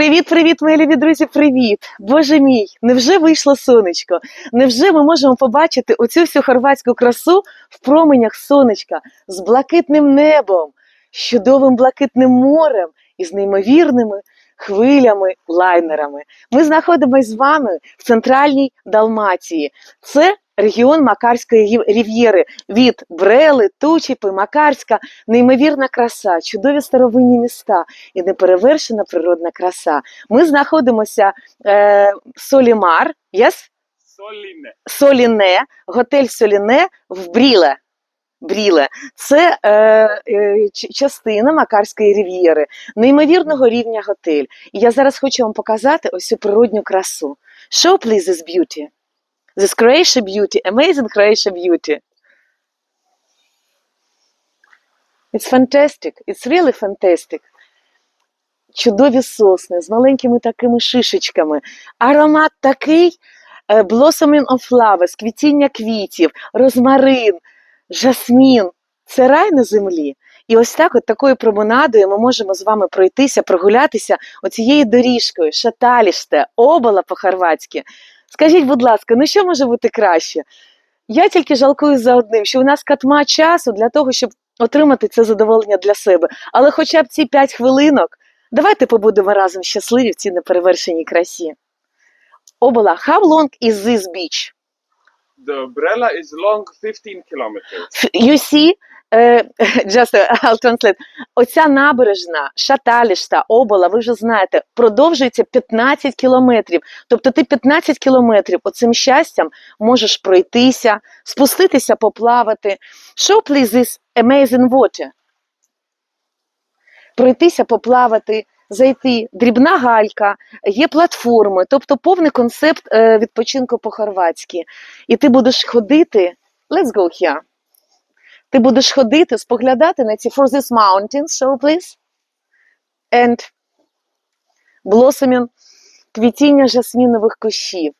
Привіт, привіт, мої любі друзі, привіт! Боже мій, невже вийшло сонечко? Невже ми можемо побачити оцю всю хорватську красу в променях сонечка з блакитним небом, з чудовим блакитним морем і з неймовірними хвилями, лайнерами? Ми знаходимося з вами в центральній Далмації. Це регіон Макарської рів'єри від Брели, Тучіпи, Макарська, неймовірна краса, чудові старовинні міста і неперевершена природна краса. Ми знаходимося е, Солімар, yes? Soline. Соліне, готель Соліне в Бріле. Бріле. Це е, е, частина Макарської рів'єри, неймовірного рівня готель. І я зараз хочу вам показати ось цю природню красу. Show, please, this beauty. This Croatia beauty, amazing Croatia beauty. It's fantastic. It's really fantastic. Чудові сосни з маленькими такими шишечками. Аромат такий е, blossoming of flowers, квітіння квітів, розмарин, жасмін. Це рай на землі. І ось так, от такою променадою ми можемо з вами пройтися, прогулятися оцією доріжкою, шаталіште, обала по-хорватськи. Скажіть, будь ласка, ну що може бути краще? Я тільки жалкую за одним, що у нас катма часу для того, щоб отримати це задоволення для себе. Але хоча б ці 5 хвилинок, давайте побудемо разом щасливі в цій неперевершеній красі. Обала, how long is this beach? The umbrella is long 15 kilometers. You see, just uh, I'll translate. Оця набережна, Шаталішта, Обола, ви вже знаєте, продовжується 15 кілометрів. Тобто ти 15 кілометрів оцим щастям можеш пройтися, спуститися, поплавати. Show, please, this amazing water. Пройтися, поплавати, зайти. Дрібна галька, є платформи, тобто повний концепт е, відпочинку по-хорватськи. І ти будеш ходити. Let's go here. Ти будеш ходити, споглядати на ці for these mountains, show please. And blossoming, квітіння жасмінових кущів.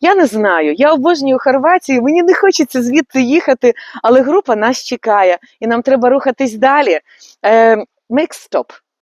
Я не знаю, я обожнюю Хорватію, мені не хочеться звідти їхати, але група нас чекає, і нам треба рухатись далі. Е, make stop.